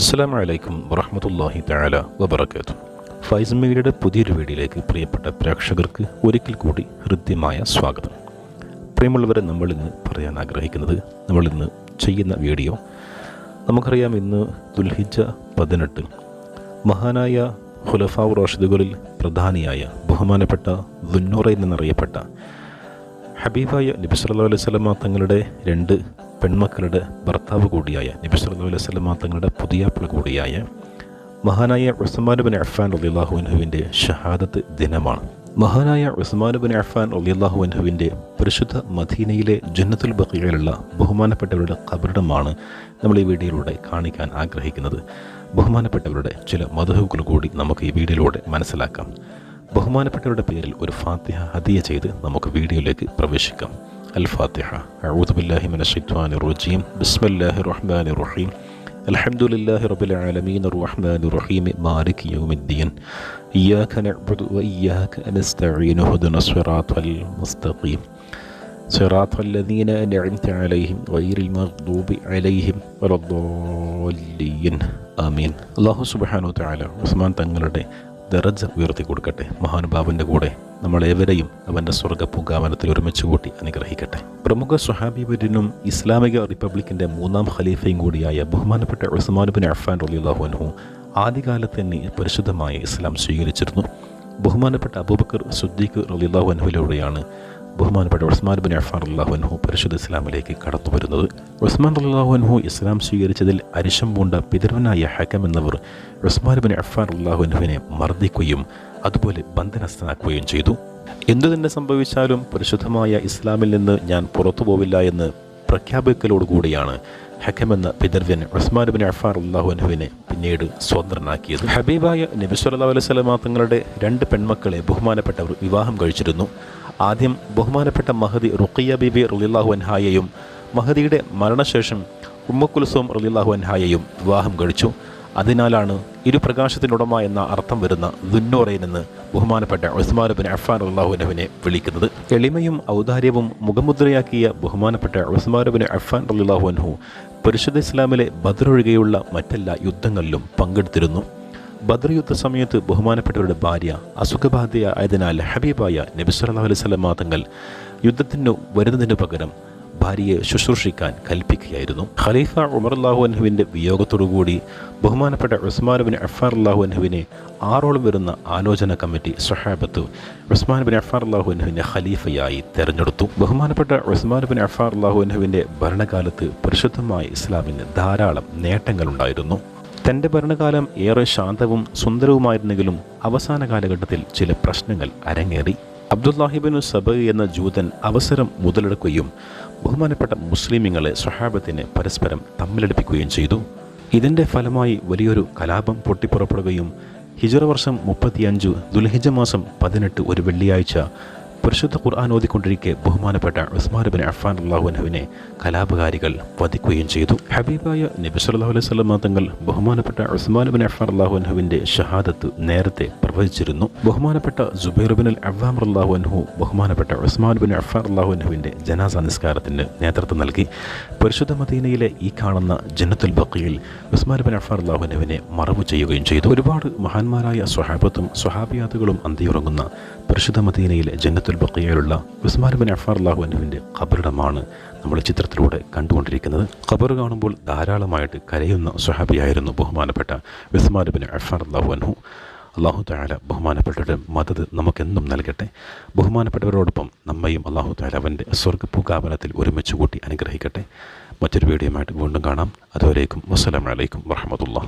അസ്സാം വലൈക്കും വറഹമത്തല്ലാഹി തആല വബർക്കാത്തു ഫൈസ് മീഡിയയുടെ പുതിയൊരു വീഡിയോയിലേക്ക് പ്രിയപ്പെട്ട പ്രേക്ഷകർക്ക് ഒരിക്കൽ കൂടി ഹൃദ്യമായ സ്വാഗതം. പ്രിയമുള്ളവരെ നമ്മളിന്ന് പറയാൻ ആഗ്രഹിക്കുന്നത് നമ്മളിന്ന് ചെയ്യുന്ന വീഡിയോ നമുക്കറിയാം ഇന്ന് ദുൽഹിജ പതിനെട്ട്. മഹാനായ ഹുലഫാവ് റോഷിദുകളിൽ പ്രധാനിയായ ബഹുമാനപ്പെട്ട ദുന്നോറയിൽ എന്നറിയപ്പെട്ട ഹബീബായ നബി സല്ലു അലൈഹി വസല്ലമ തങ്ങളുടെ രണ്ട് പെൺമക്കളുടെ ഭർത്താവ് കൂടിയായ നബി സല്ലു അലൈഹി വസല്ലമ തങ്ങളുടെ പുതിയാപ്പിള കൂടിയായ മഹാനായ ഉസ്മാൻ ബിൻ അഫ്ഫാൻ റളിയല്ലാഹു അൻഹുവിന്റെ ഷഹാദത്ത് ദിനമാണ്. മഹാനായ ഉസ്മാൻ ബിൻ അഫ്ഫാൻ റളിയല്ലാഹു അൻഹുവിന്റെ പരിശുദ്ധ മദീനയിലെ ജന്നത്തുൽ ബഖീയയിലുള്ള ബഹുമാനപ്പെട്ടവരുടെ കബറിടമാണ് നമ്മൾ ഈ വീഡിയോയിലൂടെ കാണിക്കാൻ ആഗ്രഹിക്കുന്നത്. ബഹുമാനപ്പെട്ടവരുടെ ചില മധുഹുകൾ കൂടി നമുക്ക് ഈ വീഡിയോയിലൂടെ മനസ്സിലാക്കാം. ബഹുമാനപ്പെട്ടവരുടെ പേരിൽ ഒരു ഫാത്തിഹ ഹദിയ ചെയ്ത് നമുക്ക് വീഡിയോയിലേക്ക് പ്രവേശിക്കാം അൽ ഫാത്തിഹ അഊദു ബില്ലാഹി മിനശ് ശൈത്വാനിർ റജീം ബിസ്മില്ലാഹിർ റഹ്മാനിർ റഹീം الحمد لله رب العالمين الرحمن الرحيم مالك يوم الدين إياك نعبد وإياك نستعين اهدنا الصراط المستقيم صراط الذين أنعمت عليهم غير المغضوب عليهم ولا الضالين ആമീൻ അള്ളാഹു സുബാനു താല ഉസ്മാൻ തങ്ങളുടെ ദറജ ഉയർത്തി കൊടുക്കട്ടെ. മഹാനുഭാവന്റെ കൂടെ നമ്മളേവരെയും അവന്റെ സ്വർഗ പൂങ്കാവനത്തിൽ ഒരുമിച്ച് കൂട്ടി അനുഗ്രഹിക്കട്ടെ. പ്രമുഖ സുഹാബി സ്വഹാബിബരിനും ഇസ്ലാമിക റിപ്പബ്ലിക്കിന്റെ മൂന്നാം ഖലീഫയും കൂടിയായ ബഹുമാനപ്പെട്ട ഉസ്മാനുബിൻ അഫാൻ റലിയുള്ളാഹു അൻഹു ആദ്യകാലത്ത് തന്നെ പരിശുദ്ധമായ ഇസ്ലാം സ്വീകരിച്ചിരുന്നു. ബഹുമാനപ്പെട്ട അബൂബക്കർ സുദ്ദീഖ് റലിള്ളാഹു അൻഹുവിലൂടെയാണ് ബഹുമാനപ്പെട്ട ഉസ്മാൻ ബിൻ അഫാൻ അള്ളാഹു അൻഹു പരിശുദ്ധ ഇസ്ലാമിലേക്ക് കടന്നു വരുന്നത്. ഉസ്മാൻ അള്ളാഹു അൻഹു ഇസ്ലാം സ്വീകരിച്ചതിൽ അരിശം പൂണ്ട പിതൃവനായ ഹക്കം എന്നവർ ഉസ്മാൻ ബിൻ അഫാൻ അള്ളാഹു അൻഹുവിനെ മർദ്ദിക്കുകയും അതുപോലെ ബന്ധനസ്ഥനാക്കുകയും ചെയ്തു. എന്തു തന്നെ സംഭവിച്ചാലും പരിശുദ്ധമായ ഇസ്ലാമിൽ നിന്ന് ഞാൻ പുറത്തു പോവില്ല എന്ന് പ്രഖ്യാപിക്കലോടുകൂടിയാണ് ഹക്കമെന്ന പിതർവ്യൻ ബിൻ അഫാർ അള്ളാഹു അൻഹുവിനെ പിന്നീട് സ്വതന്ത്രനാക്കിയത്. ഹബീബായ നബി സല്ലാ അലൈഹി വസല്ലമ തങ്ങളുടെ രണ്ട് പെൺമക്കളെ ബഹുമാനപ്പെട്ടവർ വിവാഹം കഴിച്ചിരുന്നു. ആദ്യം ബഹുമാനപ്പെട്ട മഹദി റുഖിയ ബിബി റളിയല്ലാഹു അൻഹായയും മഹദിയുടെ മരണശേഷം ഉമ്മക്കുൽസോം റളിയല്ലാഹു അൻഹായയും വിവാഹം കഴിച്ചു. അതിനാലാണ് ഇരുപ്രകാശത്തിനുടമ എന്ന അർത്ഥം വരുന്ന ദുന്നോറയിൽ നിന്ന് ബഹുമാനപ്പെട്ട ഉസ്മാൻ ബിൻ അഫാൻ അള്ളാഹുനഹുവിനെ വിളിക്കുന്നത്. എളിമയും ഔദാര്യവും മുഖമുദ്രയാക്കിയ ബഹുമാനപ്പെട്ട ഉസ്മാൻ ബിൻ അഫാൻ അള്ളാഹു അൻഹു പരിശുദ്ധ ഇസ്ലാമിലെ ബദറൊഴികെയുള്ള മറ്റെല്ലാ യുദ്ധങ്ങളിലും പങ്കെടുത്തിരുന്നു. ബദർ യുദ്ധ സമയത്ത് ബഹുമാനപ്പെട്ടവരുടെ ഭാര്യ അസുഖബാധയായതിനാൽ ഹബീബായ നബി സല്ലല്ലാഹു അലൈഹി വസല്ലം തങ്ങൾ യുദ്ധത്തിന് വരുന്നതിന് പകരം ഭാര്യയെ ശുശ്രൂഷിക്കാൻ കൽപ്പിക്കുകയായിരുന്നു. ഖലീഫ ഉമർ അള്ളാഹു അൻഹുവിന്റെ വിയോഗത്തോടുകൂടി ബഹുമാനപ്പെട്ട ഉസ്മാൻ ബിൻ അഫാർ അള്ളാഹു അൻഹുവിനെ ആറോളം വരുന്ന ആലോചന കമ്മിറ്റി സ്വഹാബത്ത് ഉസ്മാൻ ബിൻ അഫാർ അള്ളാഹു അൻഹുവിനെ ഖലീഫയായി തെരഞ്ഞെടുത്തു. ബഹുമാനപ്പെട്ട ഉസ്മാൻ ബിൻ അഫാർ അള്ളാഹു അൻഹുവിന്റെ ഭരണകാലത്ത് പരിശുദ്ധമായ ഇസ്ലാമിന് ധാരാളം നേട്ടങ്ങളുണ്ടായിരുന്നു. തന്റെ ഭരണകാലം ഏറെ ശാന്തവും സുന്ദരവുമായിരുന്നെങ്കിലും അവസാന കാലഘട്ടത്തിൽ ചില പ്രശ്നങ്ങൾ അരങ്ങേറി. അബ്ദുല്ലാഹിബിനു സബ് എന്ന ജൂതൻ അവസരം മുതലെടുക്കുകയും ബഹുമാനപ്പെട്ട മുസ്ലിമിങ്ങളെ സ്വഹാബത്തിനെ പരസ്പരം തമ്മിലടിപ്പിക്കുകയും ചെയ്തു. ഇതിന്റെ ഫലമായി വലിയൊരു കലാപം പൊട്ടിപ്പുറപ്പെടുകയും ഹിജറ വർഷം മുപ്പത്തിയഞ്ച് ദുൽഹിജ മാസം പതിനെട്ട് ഒരു വെള്ളിയാഴ്ച പരിശുദ്ധ ഖുർആൻ ഓതിക്കൊണ്ടിരിക്കെ ബഹുമാനപ്പെട്ട ഉസ്മാൻ ബിൻ അഫാൻ അള്ളാഹുനഹുവിനെ കലാപകാരികൾ വധിക്കുകയും ചെയ്തു. ഹബീബായ നബി സല്ലല്ലാഹു അലൈഹി വസല്ലം തങ്ങൾ ബഹുമാനപ്പെട്ട ഉസ്മാൻ ബിൻ അഫാൻ അള്ളാഹുനഹുവിന്റെ ഷഹാദത്ത് നേരത്തെ പ്രവചിച്ചിരുന്നു. ബഹുമാനപ്പെട്ട ജുബൈർ ബിൻ അൽ അവാം അള്ളാഹു അൻഹു ബഹുമാനപ്പെട്ട ഉസ്മാൻ ബിൻ അഫാൻ അള്ളാഹുനഹുവിന്റെ ജനാസ നിസ്കാരത്തിന് നേതൃത്വം നൽകി. പരിശുദ്ധ മദീനയിലെ ഈ കാണുന്ന ജന്നത്തുൽ ബക്കിയിൽ ഉസ്മാൻ ബിൻ അഫാൻ അള്ളാഹുനഹുവിനെ മറവ് ചെയ്യുകയും ചെയ്തു. ഒരുപാട് മഹാന്മാരായ സ്വഹാബത്തും സ്വഹാബിയാത്തുകളും അന്തിയുറങ്ങുന്ന പരിശുദ്ധ മദീനയിലെ ജന്നത്തുൽ ബക്കിയയിലുള്ള ഉസ്മാൻ ബിൻ അഫാർ അള്ളാഹു അനുവിന്റെ ഖബറിടമാണ് നമ്മൾ ചിത്രത്തിലൂടെ കണ്ടുകൊണ്ടിരിക്കുന്നത്. ഖബർ കാണുമ്പോൾ ധാരാളമായിട്ട് കരയുന്ന സ്വഹാബിയായിരുന്നു ബഹുമാനപ്പെട്ട ഉസ്മാൻ ബിൻ അഫാർ അള്ളാഹു അനു അള്ളാഹു താല ബഹുമാനപ്പെട്ടവരുടെ മദത് നമുക്കെന്നും നൽകട്ടെ. ബഹുമാനപ്പെട്ടവരോടൊപ്പം നമ്മയും അള്ളാഹു താല അവന്റെ സ്വർഗപ്പൂകാപനത്തിൽ ഒരുമിച്ച് കൂട്ടി അനുഗ്രഹിക്കട്ടെ. മറ്റൊരു വീഡിയോയുമായിട്ട് വീണ്ടും കാണാം. അതുവരേക്കും വസ്സലാമലൈക്കും വറഹമത്തുള്ള